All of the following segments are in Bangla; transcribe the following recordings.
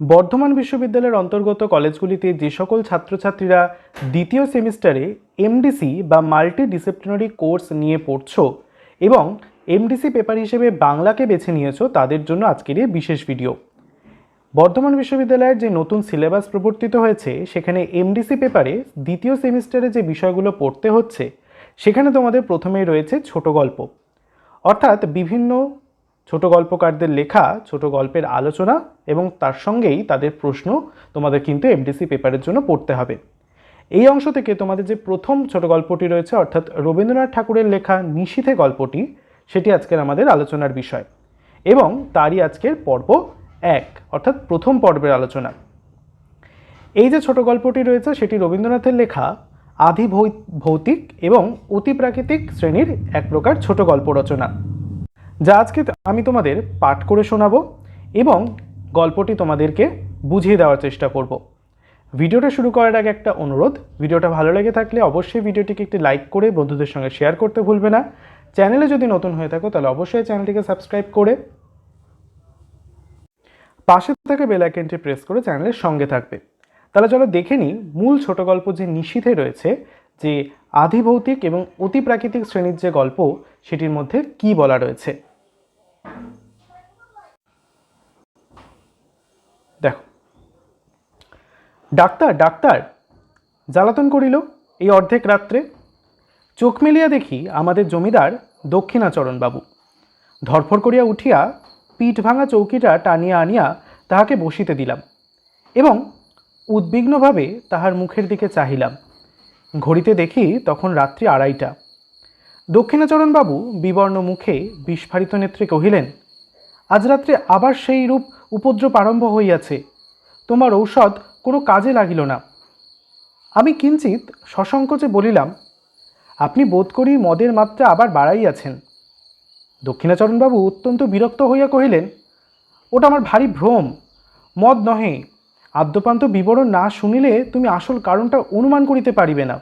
বর্ধমান বিশ্ববিদ্যালয়ের অন্তর্গত কলেজগুলিতে যে সকল ছাত্রছাত্রীরা দ্বিতীয় সেমিস্টারে এমডিসি বা মাল্টি ডিসিপ্লিনারি কোর্স নিয়ে পড়ছো এবং এমডিসি পেপার হিসেবে বাংলাকে বেছে নিয়েছো, তাদের জন্য আজকের এই বিশেষ ভিডিও বর্ধমান বিশ্ববিদ্যালয়ের যে নতুন সিলেবাস প্রবর্তিত হয়েছে, সেখানে এমডিসি পেপারে দ্বিতীয় সেমিস্টারে যে বিষয়গুলো পড়তে হচ্ছে, সেখানে তোমাদের প্রথমেই রয়েছে ছোট গল্প। অর্থাৎ বিভিন্ন ছোট গল্পকারদের লেখা, ছোট গল্পের আলোচনা এবং তার সঙ্গেই তাদের প্রশ্ন তোমাদের কিন্তু এমডিসি পেপারের জন্য পড়তে হবে। এই অংশ থেকে তোমাদের যে প্রথম ছোট গল্পটি রয়েছে, অর্থাৎ রবীন্দ্রনাথ ঠাকুরের লেখা নিশীথে গল্পটি, সেটি আজকের আমাদের আলোচনার বিষয়। এবং তারই আজকের পর্ব এক, অর্থাৎ প্রথম পর্বের আলোচনা। এই যে ছোট গল্পটি রয়েছে, সেটি রবীন্দ্রনাথের লেখা আধি ভৌতিক এবং অতিপ্রাকৃতিক শ্রেণির এক প্রকার ছোট গল্প রচনা। যা আজকে আমি তোমাদের পাঠ করে শোনাবো এবং গল্পটি তোমাদেরকে বুঝিয়ে দেওয়ার চেষ্টা করব। ভিডিওটা শুরু করার আগে একটা অনুরোধ, ভিডিওটা ভালো লেগে থাকলে অবশ্যই ভিডিওটিকে একটি লাইক করে বন্ধুদের সঙ্গে শেয়ার করতে ভুলবে না। চ্যানেলে যদি নতুন হয়ে থাকো তাহলে অবশ্যই চ্যানেলটিকে সাবস্ক্রাইব করে পাশে থাকা বেল আইকনটি প্রেস করে চ্যানেলের সঙ্গে থাকবে। তাহলে চলো দেখে নিই মূল ছোট গল্প যে নিশীথে রয়েছে যে আধিভৌতিক এবং অতি প্রাকৃতিক শ্রেণির যে গল্প, সেটির মধ্যে কি বলা রয়েছে? দেখো। ডাক্তার ডাক্তার, জ্বালাতন করিল এই অর্ধেক রাত্রে। চোখ মেলিয়া দেখি আমাদের জমিদার দক্ষিণাচরণ বাবু ধরফর করিয়া উঠিয়া পিঠ ভাঙা চৌকিটা টানিয়া আনিয়া তাহাকে বসিতে দিলাম এবং উদ্বিগ্নভাবে তাহার মুখের দিকে চাহিলাম। ঘড়িতে দেখি তখন রাত্রি আড়াইটা। দক্ষিণাচরণবাবু বিবর্ণ মুখে বিস্ফারিত নেত্রে কহিলেন, আজ রাত্রে আবার সেই রূপ উপদ্রব আরম্ভ হইয়াছে। তোমার ঔষধ কোনো কাজে লাগিল না। আমি কিঞ্চিত সসংকোচে বলিলাম, আপনি বোধ করি মদের মাত্রা আবার বাড়াইয়াছেন। দক্ষিণাচরণবাবু অত্যন্ত বিরক্ত হইয়া কহিলেন, ওটা আমার ভারী ভ্রম। মদ নহে আদ্যপান্ত বিবরণ না শুনিলে তুমি আসল কারণটা অনুমান করিতে পারিবে না।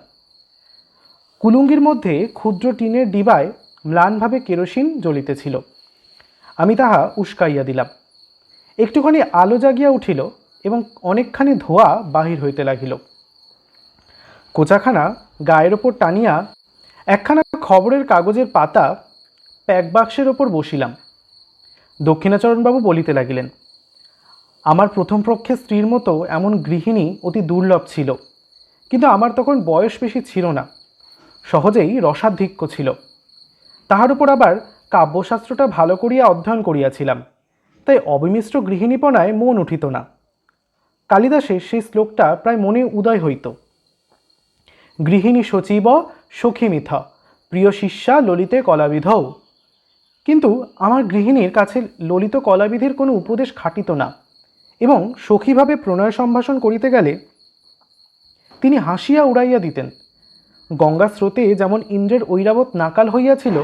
কুলুঙ্গির মধ্যে ক্ষুদ্র টিনের ডিবায় ম্লানভাবে কেরোসিন জ্বলিতেছিল। আমি তাহা উস্কাইয়া দিলাম। একটুখানি আলো জাগিয়া উঠিল এবং অনেকখানি ধোঁয়া বাহির হইতে লাগিল। কোচাখানা গায়ের ওপর টানিয়া একখানা খবরের কাগজের পাতা প্যাক বাক্সের ওপর বসিলাম। দক্ষিণাচরণবাবু বলিতে লাগিলেন আমার প্রথম পক্ষে স্ত্রীর মতো এমন গৃহিণী অতি দুর্লভ ছিল। কিন্তু আমার তখন বয়স বেশি ছিল না। সহজেই রসাধিক্য ছিল। তাহার উপর আবার কাব্যশাস্ত্রটা ভালো করিয়া অধ্যয়ন করিয়াছিলাম। তাই অবিমিশ্র গৃহিণীপনায় মন উঠিত না। কালিদাসের সেই শ্লোকটা প্রায় মনে উদয় হইত। গৃহিণী সচিব সখী মিথ প্রিয় শিষ্যা ললিতে কলাবিধৌ। কিন্তু আমার গৃহিণীর কাছে ললিত কলাবিধির কোনো উপদেশ খাটিত না। এবং সখীভাবে প্রণয় সম্ভাষণ করিতে গেলে তিনি হাসিয়া উড়াইয়া দিতেন। গঙ্গা স্রোতে যেমন ইন্দ্রের ঐরাবত নাকাল হইয়াছিল,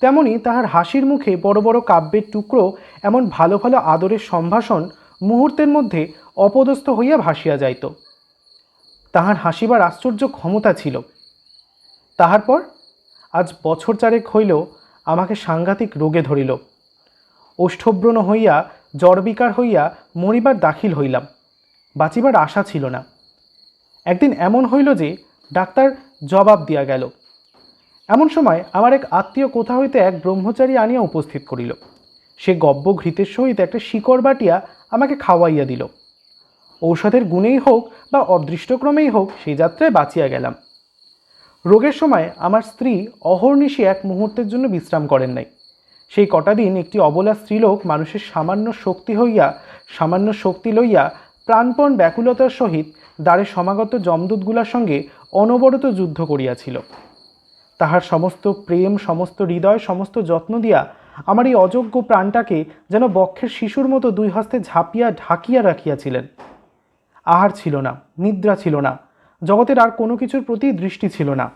তেমনি তাহার হাসির মুখে বড় বড় কাব্যের টুকরো এমন ভালো ভালো আদরের সম্ভাষণ মুহূর্তের মধ্যে অপদস্থ হইয়া ভাসিয়া যাইত। তাহার হাসিবার আশ্চর্য ক্ষমতা ছিল। তাহার পর আজ বছর চারেক হইল আমাকে সাংঘাতিক রোগে ধরিল। ওষ্ঠব্রণ হইয়া জ্বরবিকার হইয়া মরিবার দাখিল হইলাম। বাঁচিবার আশা ছিল না। একদিন এমন হইল যে ডাক্তার জবাব দিয়া গেল। এমন সময় আমার এক আত্মীয় কোথা হইতে এক ব্রহ্মচারী আনিয়া উপস্থিত করিল। সে গব্য ঘৃতের সহিত একটা শিকড় বাটিয়া আমাকে খাওয়াইয়া দিল। ঔষধের গুণেই হোক বা অদৃষ্টক্রমেই হোক সেই যাত্রায় বাঁচিয়া গেলাম। রোগের সময় আমার স্ত্রী অহর্নিশি এক মুহূর্তের জন্য বিশ্রাম করেন নাই। সেই কটা দিন একটি অবলা স্ত্রীলোক মানুষের সামান্য শক্তি হইয়া, সামান্য শক্তি লইয়া প্রাণপণ ব্যাকুলতার সহিত দ্বারে সমাগত যমদূতগুলার সঙ্গে অনবরত যুদ্ধ করিয়াছিল। তাহার সমস্ত প্রেম, সমস্ত হৃদয়, সমস্ত যত্ন দিয়া আমার এই অযোগ্য প্রাণটাকে যেন বক্ষের শিশুর মতো দুই হস্তে ঝাঁপিয়া, ঢাকিয়া রাখিয়াছিলেন। আহার ছিল না, নিদ্রা ছিল না, জগতের আর কোনো কিছুর প্রতি দৃষ্টি ছিল না।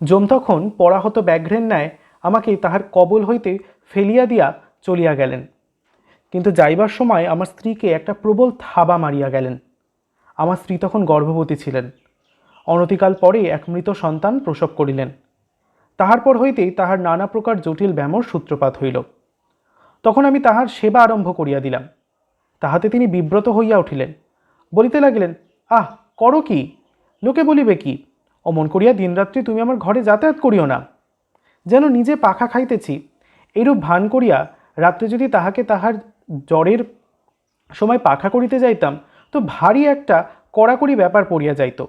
যম তখন পরাহত ব্যাঘ্রের ন্যায় আমাকে তাহার কবল হইতে ফেলিয়া দিয়া চলিয়া গেলেন। কিন্তু যাইবার সময় আমার স্ত্রীকে একটা প্রবল থাবা মারিয়া গেলেন। আমার স্ত্রী তখন গর্ভবতী ছিলেন। অনতিকাল পরে এক মৃত সন্তান প্রসব করিলেন। তাহার পর হইতেই তাহার নানা প্রকার জটিল ব্যামোর সূত্রপাত হইল। তখন আমি তাহার সেবা আরম্ভ করিয়া দিলাম। তাহাতে তিনি বিব্রত হইয়া উঠিলেন। বলিতে লাগিলেন, আহ, করো কি? লোকে বলিবে কি? অমন করিয়া দিনরাত্রি তুমি আমার ঘরে যাতায়াত করিও না। যেন নিজে পাখা খাইতেছি, এইরূপ ভান করিয়া রাত্রে যদি তাহাকে তাহার জ্বরের সময় পাখা করিতে যাইতাম, তো ভারী একটা কড়াকড়ি ব্যাপার পড়িয়া যাইত।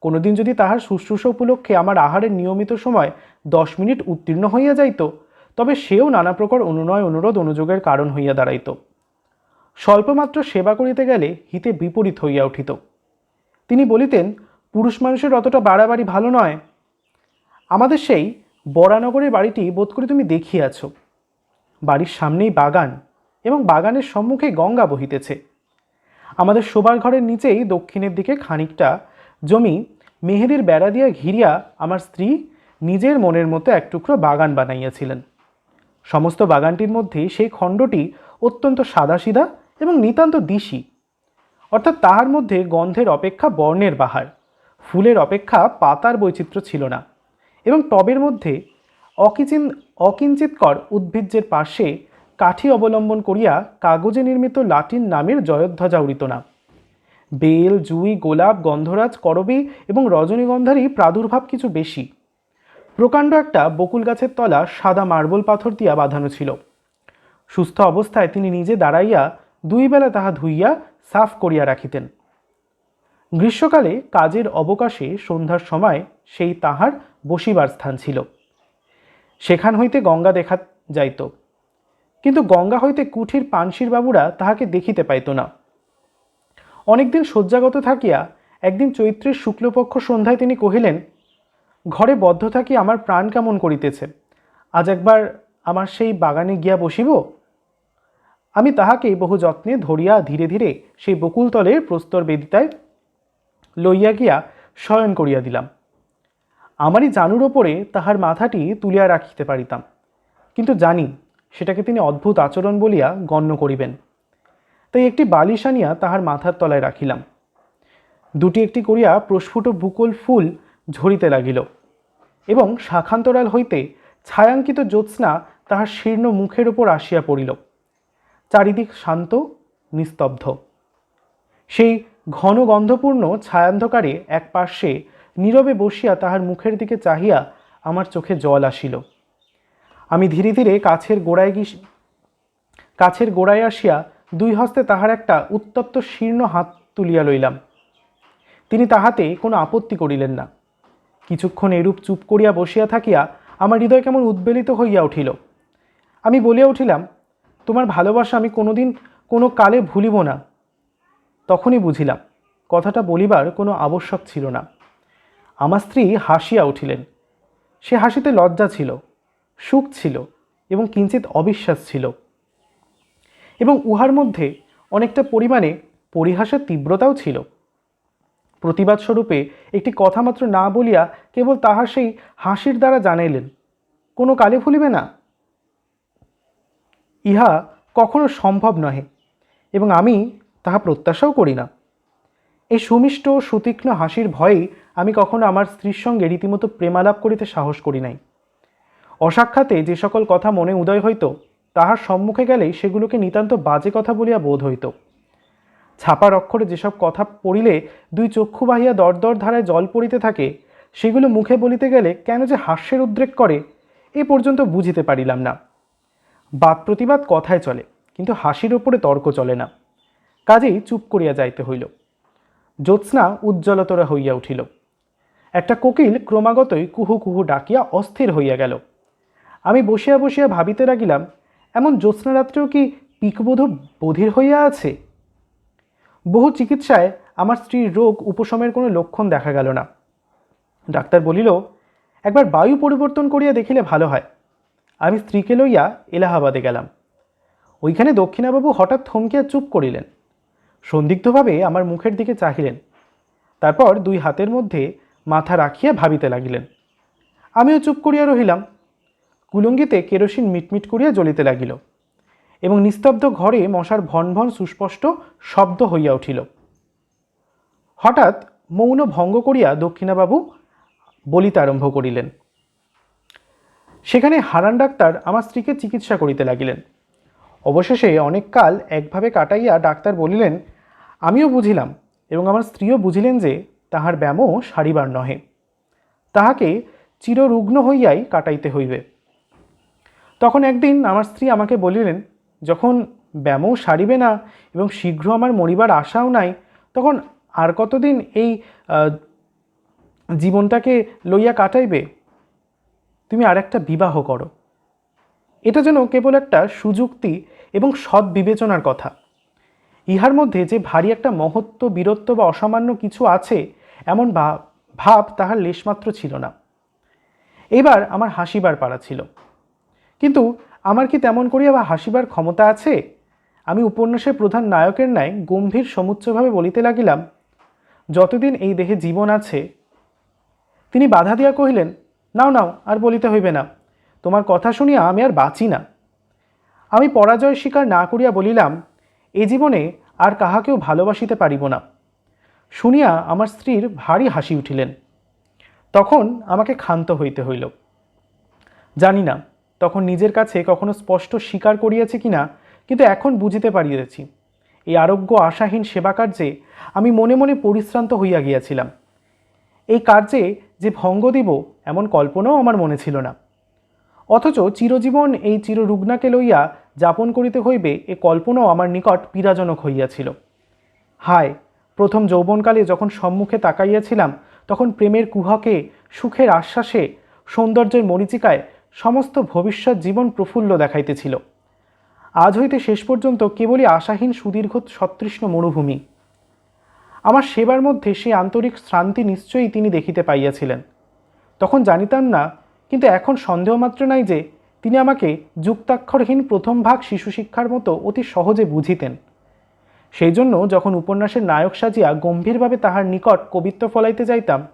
কোনোদিন যদি তাহার শুশ্রূষা উপলক্ষে আমার আহারের নিয়মিত সময় দশ মিনিট উত্তীর্ণ হইয়া যাইত, তবে সেও নানা প্রকার অনুনয়, অনুরোধ, অনুযোগের কারণ হইয়া দাঁড়াইত। স্বল্পমাত্র সেবা করিতে গেলে হিতে বিপরীত হইয়া উঠিত। তিনি বলিতেন, পুরুষ মানুষের অতটা বাড়াবাড়ি ভালো নয়। আমাদের সেই বরানগরের বাড়িটি বোধ করি তুমি দেখিয়াছ বাড়ির সামনেই বাগান এবং বাগানের সম্মুখে গঙ্গা বহিতেছে। আমাদের শোবার ঘরের নিচেই দক্ষিণের দিকে খানিকটা জমি মেহেদের বেড়া দিয়া ঘিরিয়া আমার স্ত্রী নিজের মনের মতো এক টুকরো বাগান বানাইয়াছিলেন। সমস্ত বাগানটির মধ্যে সেই খণ্ডটি অত্যন্ত সাদাসিধা এবং নিতান্ত দিশি। অর্থাৎ তাহার মধ্যে গন্ধের অপেক্ষা বর্ণের বাহার, ফুলের অপেক্ষা পাতার বৈচিত্র্য ছিল না। এবং টবের মধ্যে অকিচিন অকিঞ্চিতকর উদ্ভিজ্জের পাশে কাঠি অবলম্বন করিয়া কাগজে নির্মিত লাটিন নামের জয়ধ্বজা উড়িত না। বেল, জুই, গোলাপ, গন্ধরাজ, করবী এবং রজনীগন্ধারই প্রাদুর্ভাব কিছু বেশি। প্রকাণ্ড একটা বকুল গাছের তলা সাদা মার্বল পাথর দিয়া বাঁধানো ছিল। সুস্থ অবস্থায় তিনি নিজে দাঁড়াইয়া দুই বেলা তাহা ধুইয়া সাফ করিয়া রাখিতেন। গ্রীষ্মকালে কাজের অবকাশে সন্ধ্যার সময় সেই তাহার বসিবার স্থান ছিল। সেখান হইতে গঙ্গা দেখা যাইত। কিন্তু গঙ্গা হইতে কুঠির পানসির বাবুরা তাহাকে দেখিতে পাইত না। অনেকদিন শয্যাগত থাকিয়া একদিন চৈত্রের শুক্লপক্ষ সন্ধ্যায় তিনি কহিলেন, ঘরে বদ্ধ থাকি আমার প্রাণ কেমন করিতেছে? আজ একবার আমার সেই বাগানে গিয়া বসিব? আমি তাহাকে বহু যত্নে ধরিয়া ধীরে ধীরে সেই বকুলতলের প্রস্তর বেদিতায় লইয়া গিয়া শয়ন করিয়া দিলাম। আমারই জানুর ওপরে তাহার মাথাটি তুলিয়া রাখিতে পারিতাম। কিন্তু জানি, সেটাকে তিনি অদ্ভুত আচরণ বলিয়া গণ্য করিবেন। তাই একটি বালিশ আনিয়া তাহার মাথার তলায় রাখিলাম। দুটি একটি করিয়া প্রস্ফুট বুকল ফুল ঝরিতে লাগিল এবং শাখান্তরাল হইতে ছায়াঙ্কিত জ্যোৎস্না তাহার শীর্ণ মুখের ওপর আসিয়া পড়িল। চারিদিক শান্ত, নিস্তব্ধ। সেই ঘন গন্ধপূর্ণ ছায়ান্ধকারে এক পার্শ্বে নীরবে বসিয়া তাহার মুখের দিকে চাহিয়া আমার চোখে জল আসিল। আমি ধীরে ধীরে কাছের গোড়ায় গিয়ে কাছের গোড়ায় আসিয়া দুই হস্তে তাহার একটা উত্তপ্ত শীর্ণ হাত তুলিয়া লইলাম। তিনি তাহাতে কোনো আপত্তি করিলেন না। কিছুক্ষণ এরূপ চুপ করিয়া বসিয়া থাকিয়া আমার হৃদয় কেমন উদ্বেলিত হইয়া উঠিল। আমি বলিয়া উঠিলাম, তোমার ভালোবাসা আমি কোনোদিন কোনো কালে ভুলিব না। তখনই বুঝিলাম, কথাটা বলিবার কোনো আবশ্যক ছিল না। আমার স্ত্রী হাসিয়া উঠিলেন। সে হাসিতে লজ্জা ছিল, সুখ ছিল এবং কিঞ্চিত অবিশ্বাস ছিল। এবং উহার মধ্যে অনেকটা পরিমাণে পরিহাসের তীব্রতাও ছিল। প্রতিবাদ স্বরূপে একটি কথা মাত্র না বলিয়া কেবল তাহার সেই হাসির দ্বারা জানাইলেন, কোনো কালে ভুলিবে না? ইহা কখনো সম্ভব নহে, এবং আমি তাহা প্রত্যাশাও করি না। এই সুমিষ্ট, সুতীক্ষ্ণ হাসির ভয়েই আমি কখনো আমার স্ত্রীর সঙ্গে রীতিমতো প্রেমালাপ করিতে সাহস করি নাই। অসাক্ষাতে যে সকল কথা মনে উদয় হইত, তাহার সম্মুখে গেলেই সেগুলোকে নিতান্ত বাজে কথা বলিয়া বোধ হইত। ছাপার অক্ষরে যেসব কথা পড়িলে দুই চক্ষু বাহিয়া দরদর ধারায় জল পড়িতে থাকে, সেগুলো মুখে বলিতে গেলে কেন যে হাস্যের উদ্রেক করে, এ পর্যন্ত বুঝিতে পারিলাম না। বাদ প্রতিবাদ কথায় চলে, কিন্তু হাসির ওপরে তর্ক চলে না। কাজেই চুপ করিয়া যাইতে হইল। জ্যোৎস্না উজ্জ্বলতরা হইয়া উঠিল। একটা কোকিল ক্রমাগতই কুহু কুহু ডাকিয়া অস্থির হইয়া গেল। আমি বসিয়া বসিয়া ভাবিতে লাগিলাম, এমন জ্যোৎস্না রাত্রেও কি পিকবোধ বধির হইয়া আছে? বহু চিকিৎসায় আমার স্ত্রীর রোগ উপশমের কোনো লক্ষণ দেখা গেল না। ডাক্তার বলিল, একবার বায়ু পরিবর্তন করিয়া দেখিলে ভালো হয়। আমি স্ত্রীকে লইয়া এলাহাবাদে গেলাম। ওইখানে দক্ষিণাবাবু হঠাৎ থমকিয়া চুপ করিলেন। সন্দিগ্ধভাবে আমার মুখের দিকে চাহিলেন। তারপর দুই হাতের মধ্যে মাথা রাখিয়া ভাবিতে লাগিলেন। আমিও চুপ করিয়া রহিলাম। কুলঙ্গিতে কেরোসিন মিটমিট করিয়া জ্বলিতে লাগিল এবং নিস্তব্ধ ঘরে মশার ভন ভন সুস্পষ্ট শব্দ হইয়া উঠিল। হঠাৎ মৌন ভঙ্গ করিয়া দক্ষিণাবাবু বলিতে আরম্ভ করিলেন। সেখানে হারান ডাক্তার আমার স্ত্রীকে চিকিৎসা করিতে লাগিলেন। অবশেষে অনেক কাল একভাবে কাটাইয়া ডাক্তার বলিলেন আমিও বুঝিলাম এবং আমার স্ত্রীও বুঝিলেন যে তাহার ব্যামো সারিবার নহে। তাহাকে চিররুগ্ন হইয়াই কাটাইতে হইবে। তখন একদিন আমার স্ত্রী আমাকে বলিলেন, যখন ব্যামো সারিবে না এবং শীঘ্র আমার মরিবার আশাও নাই, তখন আর কতদিন এই জীবনটাকে লইয়া কাটাইবে? তুমি আর একটা বিবাহ করো। এটা যেন কেবল একটা সুযুক্তি এবং সৎ বিবেচনার কথা। ইহার মধ্যে যে ভারী একটা মহত্ব, বীরত্ব বা অসামান্য কিছু আছে, এমন ভাব ভাব তাহার লেশমাত্র ছিল না। এবার আমার হাসিবার পাড়া ছিল। কিন্তু আমার কি তেমন করিয়া বা হাসিবার ক্ষমতা আছে? আমি উপন্যাসের প্রধান নায়কের ন্যায় গম্ভীর সমুচ্চভাবে বলিতে লাগিলাম, যতদিন এই দেহে জীবন আছে, তিনি বাধা দিয়া কহিলেন, নাও নাও, আর বলিতে হইবে না। তোমার কথা শুনিয়া আমি আর বাঁচি না। আমি পরাজয় স্বীকার না করিয়া বলিলাম এ জীবনে আর কাহাকেও ভালোবাসিতে পারিব না। শুনিয়া আমার স্ত্রীর ভারী হাসি উঠিলেন। তখন আমাকে ক্ষান্ত হইতে হইল। জানি না, তখন নিজের কাছে কখনো স্পষ্ট স্বীকার করিয়াছি কিনা, কিন্তু এখন বুঝিতে পারিয়াছি। এই আরোগ্য আশাহীন সেবা কার্যে আমি মনে মনে পরিশ্রান্ত হইয়া গিয়াছিলাম। এই কার্যে যে ভঙ্গ দিব এমন কল্পনাও আমার মনে ছিল না। অথচ চিরজীবন এই চিররুগ্নাকে লইয়া যাপন করিতে হইবে এ কল্পনাও আমার নিকট পীড়াজনক হইয়াছিল। হায়, প্রথম যৌবনকালে যখন সম্মুখে তাকাইয়াছিলাম, তখন প্রেমের কুহকে, সুখের আশ্বাসে, সৌন্দর্যের মরিচিকায় সমস্ত ভবিষ্যৎ জীবন প্রফুল্ল দেখাইতেছিল। আজ হইতে শেষ পর্যন্ত কেবলই আশাহীন সুদীর্ঘ সতৃষ্ণ মরুভূমি। আমার সেবার মধ্যে সেই আন্তরিক শ্রান্তি নিশ্চয়ই তিনি দেখিতে পাইয়াছিলেন। তখন জানিতাম না কিন্তু এখন সন্দেহ মাত্র নাই যে তিনি আমাকে যুক্তাক্ষরহীন প্রথম ভাগ শিশু শিক্ষার মতো অতি সহজে বুঝিতেন। সেই জন্য যখন উপন্যাসের নায়ক সাজিয়া গম্ভীরভাবে তাহার নিকট কবিত্ব ফলাইতে যাইতাম,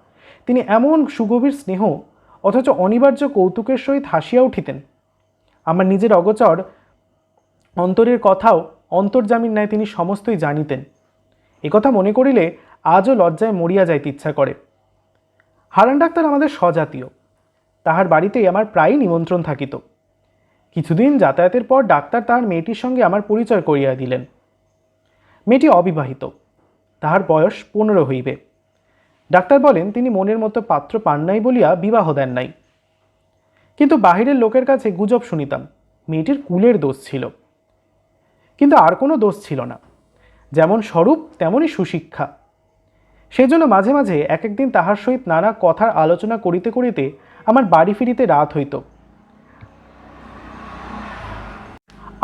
তিনি এমন সুগভীর স্নেহ অথচ অনিবার্য কৌতুকের সহিত হাসিয়া উঠিতেন। আমার নিজের অগোচর অন্তরের কথাও অন্তর্জামিন ন্যায় তিনি সমস্তই জানিতেন। একথা মনে করিলে আজও লজ্জায় মরিয়া যাইতে ইচ্ছা করে। হারান ডাক্তার আমাদের স্বজাতীয়। তাহার বাড়িতেই আমার প্রায়ই নিমন্ত্রণ থাকিত। কিছুদিন যাতায়াতের পর ডাক্তার তাহার মেয়েটির সঙ্গে আমার পরিচয় করিয়া দিলেন। মেয়েটি অবিবাহিত। তাহার বয়স পনেরো হইবে। ডাক্তার বলেন, তিনি মনের মতো পাত্র পান নাই বলিয়া বিবাহ দেন নাই। কিন্তু বাহিরের লোকের কাছে গুজব শুনিতাম। মেয়েটির কুলের দোষ ছিল। কিন্তু আর কোনো দোষ ছিল না। যেমন স্বরূপ তেমনই সুশিক্ষা। সেজন্য মাঝে মাঝে এক একদিন তাহার সহিত নানা কথার আলোচনা করিতে করিতে আমার বাড়ি ফিরিতে রাত হইত।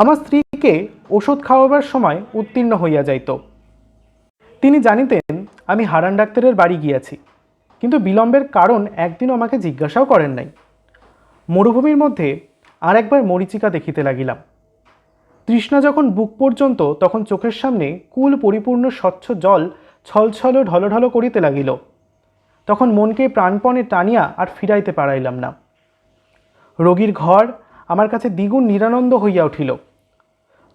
আমার স্ত্রীকে ওষুধ খাওয়াবার সময় উত্তীর্ণ হইয়া যাইত। তিনি জানিতেন, আমি হারান ডাক্তারের বাড়ি গিয়াছি, কিন্তু বিলম্বের কারণ একদিনও আমাকে জিজ্ঞাসাও করেন নাই। মরুভূমির মধ্যে আর একবার মরিচিকা দেখিতে লাগিলাম। তৃষ্ণা যখন বুক পর্যন্ত, তখন চোখের সামনে কুল পরিপূর্ণ স্বচ্ছ জল ছলছল ঢলঢল করিতে লাগিল। তখন মনকে প্রাণপণে টানিয়া আর ফিরাইতে পারাইলাম না। রোগীর ঘর আমার কাছে দ্বিগুণ নিরানন্দ হইয়া উঠিল।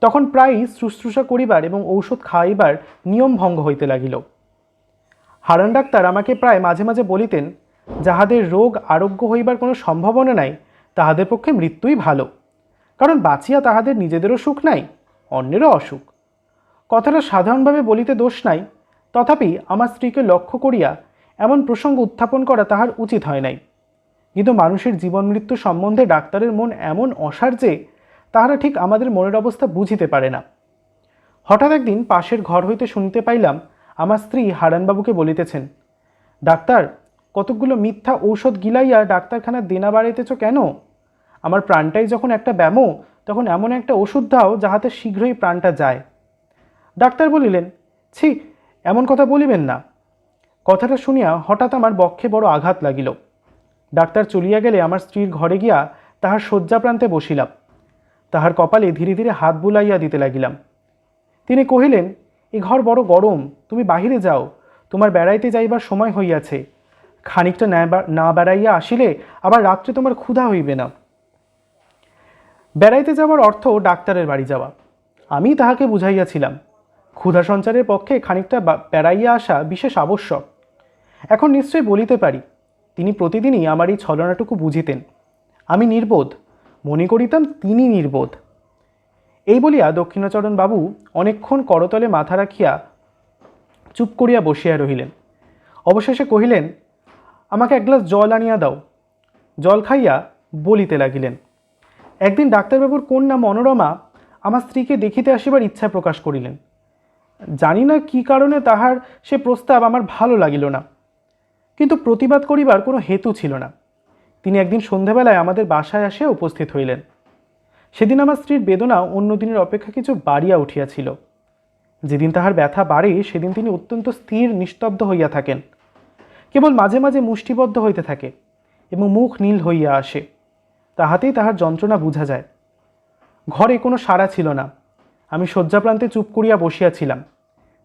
তখন প্রায়ই শুশ্রূষা করিবার এবং ঔষধ খাইবার নিয়ম ভঙ্গ হইতে লাগিল। হারান ডাক্তার আমাকে প্রায় মাঝে মাঝে বলিতেন, যাহাদের রোগ আরোগ্য হইবার কোনো সম্ভাবনা নাই, তাহাদের পক্ষে মৃত্যুই ভালো। কারণ বাঁচিয়া তাহাদের নিজেদেরও সুখ নাই, অন্যেরও অসুখ। কথাটা সাধারণভাবে বলিতে দোষ নাই, তথাপি আমার স্ত্রীকে লক্ষ্য করিয়া এমন প্রসঙ্গ উত্থাপন করা তাহার উচিত হয় নাই। কিন্তু মানুষের জীবন মৃত্যু সম্বন্ধে ডাক্তারের মন এমন অসার যে, তাহারা ঠিক আমাদের মনের অবস্থা বুঝিতে পারে না। হঠাৎ একদিন পাশের ঘর হইতে শুনিতে পাইলাম, আমার স্ত্রী হারানবাবুকে বলিতেছেন, ডাক্তার, কতকগুলো মিথ্যা ঔষধ গিলাইয়া ডাক্তারখানার দেনা বাড়াইতেছ কেন? আমার প্রাণটাই যখন একটা ব্যামো, তখন এমন একটা ওষুধ দাও যাহাতে শীঘ্রই প্রাণটা যায়। ডাক্তার বলিলেন, ছি, এমন কথা বলিবেন না। কথাটা শুনিয়া হঠাৎ আমার বক্ষে বড় আঘাত লাগিল। ডাক্তার চলিয়া গেলে আমার স্ত্রীর ঘরে গিয়া তাহার শয্যাপ্রান্তে বসিলাম। তাহার কপালে ধীরে ধীরে হাত বুলাইয়া দিতে লাগিলাম। তিনি কহিলেন, এ ঘর বড় গরম, তুমি বাহিরে যাও, তোমার বেড়াইতে যাইবার সময় হইয়াছে। খানিকটা না বেড়াইয়া আসিলে আবার রাত্রে তোমার ক্ষুধা হইবে না। বেড়াইতে যাওয়ার অর্থ ডাক্তারের বাড়ি যাওয়া। আমি তাহাকে বুঝাইয়াছিলাম ক্ষুধা সঞ্চারের পক্ষে খানিকটা বেড়াইয়া আসা বিশেষ আবশ্যক। এখন নিশ্চয় বলিতে পারি, তিনি প্রতিদিনই আমার এই ছলনাটুকু বুঝিতেন। আমি নির্বোধ, মনে করিতাম তিনি নির্বোধ। এই বলিয়া দক্ষিণাচরণ বাবু অনেকক্ষণ করতলে মাথা রাখিয়া চুপ করিয়া বসিয়া রহিলেন। অবশেষে কহিলেন, আমাকে এক গ্লাস জল আনিয়া দাও। জল খাইয়া বলিতে লাগিলেন। একদিন ডাক্তারবাবুর কন্যা মনোরমা আমার স্ত্রীকে দেখিতে আসিবার ইচ্ছা প্রকাশ করিলেন। জানি না কি কারণে তাহার সে প্রস্তাব আমার ভালো লাগিল না। কিন্তু প্রতিবাদ করিবার কোনো হেতু ছিল না। তিনি একদিন সন্ধ্যাবেলায় আমাদের বাসায় আসিয়া উপস্থিত হইলেন। সেদিন আমার স্ত্রীর বেদনা অন্য দিনের অপেক্ষা কিছু বাড়িয়া উঠিয়াছিল। যেদিন তাহার ব্যথা বাড়ে, সেদিন তিনি অত্যন্ত স্থির, নিস্তব্ধ হইয়া থাকেন। কেবল মাঝে মাঝে মুষ্টিবদ্ধ হইতে থাকে এবং মুখ নীল হইয়া আসে। তাহাতেই তাহার যন্ত্রণা বোঝা যায়। ঘরে কোনো সাড়া ছিল না। আমি শয্যাপ্রান্তে চুপ করিয়া বসিয়াছিলাম।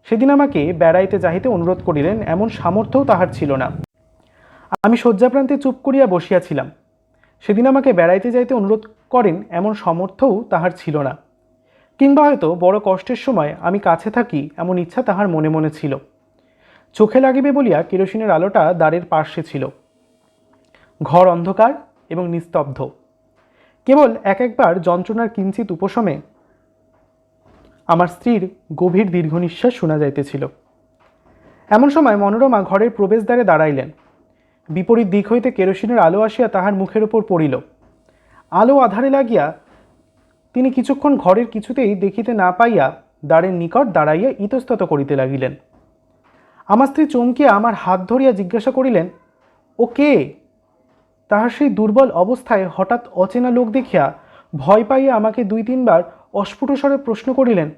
সেদিন আমাকে বেড়াইতে যাহিতে অনুরোধ করিলেন, এমন সামর্থ্যও তাহার ছিল না। আমি শয্যাপ্রান্তে চুপ করিয়া বসিয়াছিলাম। সেদিন আমাকে বেড়াইতে যাইতে অনুরোধ করেন, এমন সামর্থ্যও তাহার ছিল না। কিংবা হয়তো বড় কষ্টের সময় আমি কাছে থাকি, এমন ইচ্ছা তাহার মনে মনে ছিল। চোখে লাগিবে বলিয়া কেরোসিনের আলোটা দ্বারের পার্শ্বে ছিল। ঘর অন্ধকার এবং নিস্তব্ধ। কেবল এক একবার যন্ত্রণার কিঞ্চিত উপশমে আমার স্ত্রীর গভীর দীর্ঘ নিঃশ্বাস শোনা যাইতেছিল। এমন সময় মনোরমা ঘরের প্রবেশদ্বারে দাঁড়াইলেন। বিপরীত দিক হইতে কেরোসিনের আলো আসিয়া তাহার মুখের উপর পড়িল। আলো আধারে লাগিয়া তিনি কিছুক্ষণ ঘরের কিছুতেই দেখিতে না পাইয়া দ্বারের নিকট দাঁড়াইয়া ইতস্তত করিতে লাগিলেন। আমার স্ত্রী চমকিয়া আমার হাত ধরিয়া জিজ্ঞাসা করিলেন, ও কে? তাহার সেই দুর্বল অবস্থায় হঠাৎ অচেনা লোক দেখিয়া ভয় পাইয়া আমাকে দুই তিনবার অস্ফুট স্বরে প্রশ্ন করিলেন,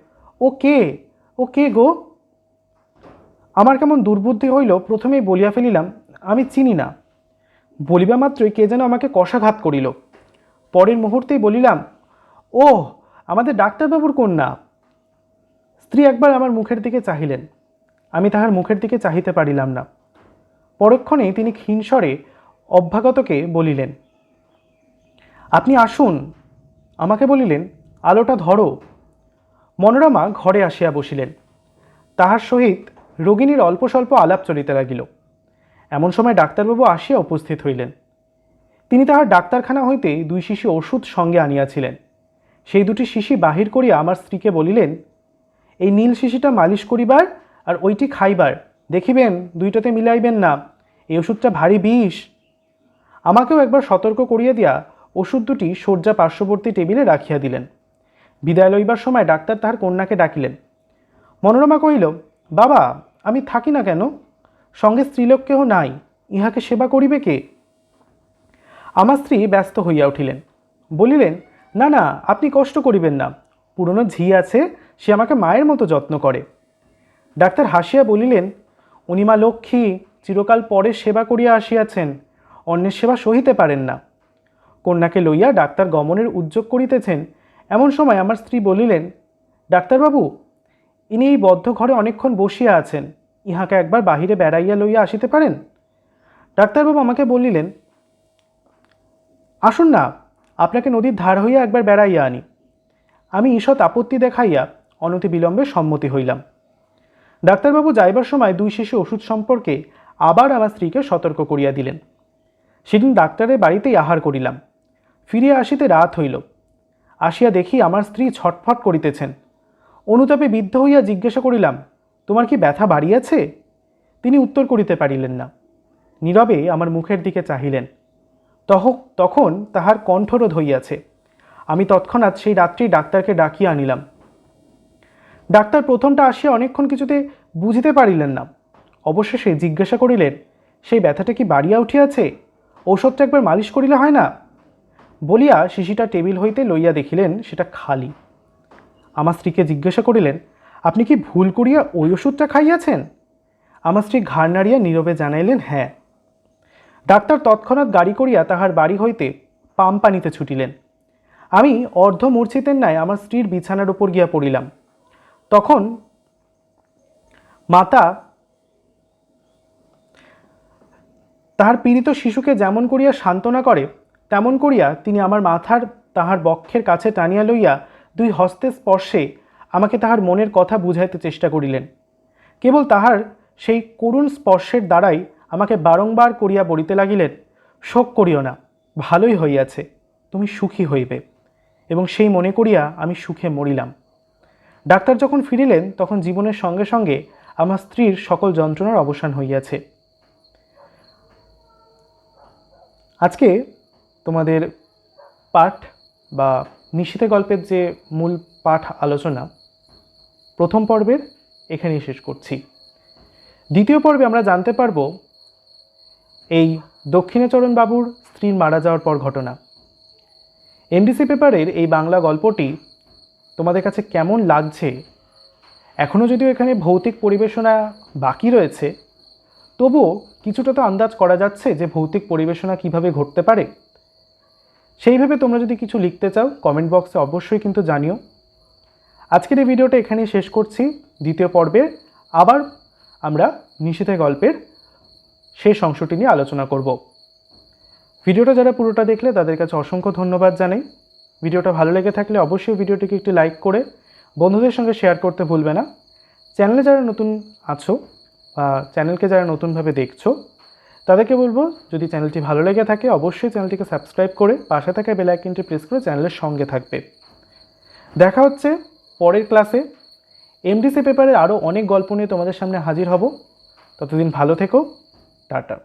ও কে? ও কে গো? আমার কেমন দুর্বুদ্ধি হইল, প্রথমেই বলিয়া ফেলিলাম, আমি চিনি না। বলিবা মাত্রই কে যেন আমাকে কষাঘাত করিল। পরের মুহূর্তেই বলিলাম ও আমাদের ডাক্তারবাবুর কন্যা। স্ত্রী একবার আমার মুখের দিকে চাহিলেন, আমি তাহার মুখের দিকে চাহিতে পারিলাম না। পরক্ষণে তিনি ক্ষীণস্বরে অভ্যাগতকে বলিলেন, আপনি আসুন। আমাকে বলিলেন আলোটা ধরো। মনোরমা ঘরে আসিয়া বসিলেন। তাহার সহিত রোগিণীর অল্প স্বল্প আলাপ চলিতে লাগিল। এমন সময় ডাক্তারবাবু আসিয়া উপস্থিত হইলেন। তিনি তাহার ডাক্তারখানা হইতে দুই শিশি ওষুধ সঙ্গে আনিয়াছিলেন। সেই দুটি শিশি বাহির করিয়া আমার স্ত্রীকে বলিলেন, এই নীল শিশিটা মালিশ করিবার আর ওইটি খাইবার। দেখিবেন, দুইটাতে মিলাইবেন না। এই ওষুধটা ভারী বিষ। আমাকেও একবার সতর্ক করিয়া দিয়া ওষুধ দুটি শয্যা পার্শ্ববর্তী টেবিলে রাখিয়া দিলেন। বিদায় লইবার সময় ডাক্তার তাহার কন্যাকে ডাকিলেন। মনোরমা কহিল, বাবা, আমি থাকি না কেন? সঙ্গে স্ত্রীলোক কেহ নাই, ইহাকে সেবা করিবে কে? আমার স্ত্রী ব্যস্ত হইয়া উঠিলেন। বলিলেন, না না, আপনি কষ্ট করিবেন না। পুরনো ঝি আছে, সে আমাকে মায়ের মতো যত্ন করে। ডাক্তার হাসিয়া বলিলেন উনিমা লক্ষ্মী, চিরকাল পরে সেবা করিয়া আসিয়াছেন, অন্যের সেবা সহিতে পারেন না। কন্যাকে লইয়া ডাক্তার গমনের উদ্যোগ করিতেছেন এমন সময় আমার স্ত্রী বলিলেন, ডাক্তারবাবু, ইনি এই বদ্ধ ঘরে অনেকক্ষণ বসিয়া আছেন, ইহাকে একবার বাহিরে বেড়াইয়া লইয়া আসিতে পারেন? ডাক্তারবাবু আমাকে বলিলেন, আসুন না, আপনাকে নদীর ধার হইয়া একবার বেড়াইয়া আনি। আমি ঈষৎ আপত্তি দেখাইয়া অনতি বিলম্বে সম্মতি হইলাম। ডাক্তারবাবু যাইবার সময় দুই শিশু ওষুধ সম্পর্কে আবার আমার স্ত্রীকে সতর্ক করিয়া দিলেন। সেদিন ডাক্তারের বাড়িতেই আহার করিলাম। ফিরিয়া আসিতে রাত হইল। আসিয়া দেখি আমার স্ত্রী ছটফট করিতেছেন। অনুতাপে বিদ্ধ হইয়া জিজ্ঞাসা করিলাম, তোমার কি ব্যথা বাড়িয়াছে? তিনি উত্তর করিতে পারিলেন না। নীরবে আমার মুখের দিকে চাহিলেন। তহ, তখন তাহার কণ্ঠরোধ হইয়াছে। আমি তৎক্ষণাৎ সেই রাত্রি ডাক্তারকে ডাকিয়া আনিলাম। ডাক্তার প্রথমটা আসিয়া অনেকক্ষণ কিছুতে বুঝিতে পারিলেন না। অবশেষে জিজ্ঞাসা করিলেন, সেই ব্যথাটা কি বাড়িয়া উঠিয়াছে? ঔষধটা একবার মালিশ করিলে হয় না? বলিয়া শিশিটা টেবিল হইতে লইয়া দেখিলেন সেটা খালি। আমার স্ত্রীকে জিজ্ঞাসা করিলেন, আপনি কি ভুল করিয়া ওই ওষুধটা খাইয়াছেন? আমার স্ত্রী ঘাড় নাড়িয়া নীরবে জানাইলেন হ্যাঁ। ডাক্তার তৎক্ষণাৎ গাড়ি করিয়া তাহার বাড়ি হইতে পাম্পানিতে ছুটিলেন। আমি অর্ধ মূর্ছিতের ন্যায় আমার স্ত্রীর বিছানার উপর গিয়া পড়িলাম। তখন মাতা তাহার পীড়িত শিশুকে যেমন করিয়া সান্ত্বনা করে তেমন করিয়া তিনি আমার মাথার, তাহার বক্ষের কাছে টানিয়া লইয়া দুই হস্তে স্পর্শে আমাকে তাহার মনের কথা বুঝাইতে চেষ্টা করিলেন। কেবল তাহার সেই করুণ স্পর্শের দ্বারাই আমাকে বারংবার করিয়া বলিতে লাগিলেন, শোক করিও না, ভালোই হইয়াছে, তুমি সুখী হইবে। এবং সেই মনে করিয়া আমি সুখে মরিলাম। ডাক্তার যখন ফিরিলেন, তখন জীবনের সঙ্গে সঙ্গে আমার স্ত্রীর সকল যন্ত্রণার অবসান হইয়াছে। আজকে তোমাদের পাঠ বা নিশীতে গল্পের যে মূল পাঠ আলোচনা, প্রথম পর্বের এখানেই শেষ করছি। দ্বিতীয় পর্বে আমরা জানতে পারব এই দক্ষিণাচরণ বাবুর স্ত্রীর মারা যাওয়ার পর ঘটনা। এমডিসি পেপারের এই বাংলা গল্পটি তোমাদের কাছে কেমন লাগছে এখনও যদিও এখানে ভৌতিক পরিবেশনা বাকি রয়েছে, তবুও কিছুটা তো আন্দাজ করা যাচ্ছে যে ভৌতিক পরিবেশনা কীভাবে ঘটতে পারে। সেইভাবে তোমরা যদি কিছু লিখতে চাও কমেন্ট বক্সে অবশ্যই কিন্তু জানিও। আজকের এই ভিডিওটা এখানেই শেষ করছি। দ্বিতীয় পর্বে আবার আমরা নিষিদ্ধ গল্পের শেষ অংশটি নিয়ে আলোচনা করব। ভিডিওটা যারা পুরোটা দেখলে, তাদের কাছে অসংখ্য ধন্যবাদ জানাই। ভিডিওটা ভালো লেগে থাকলে অবশ্যই ভিডিওটিকে একটি লাইক করে বন্ধুদের সঙ্গে শেয়ার করতে ভুলবে না। চ্যানেলে যারা নতুন আছো বা চ্যানেলকে যারা নতুনভাবে দেখছ তাদেরকে বলব, যদি চ্যানেলটি ভালো লেগে থাকে, অবশ্যই চ্যানেলটিকে সাবস্ক্রাইব করে পাশে থাকা বেল আইকনটি প্রেস করে চ্যানেলের সঙ্গে থাকবে। দেখা হচ্ছে পরের ক্লাসে। এমডিসি পেপারে আরও অনেক গল্প নিয়ে তোমাদের সামনে হাজির হব। ততদিন ভালো থেকো। টাটা।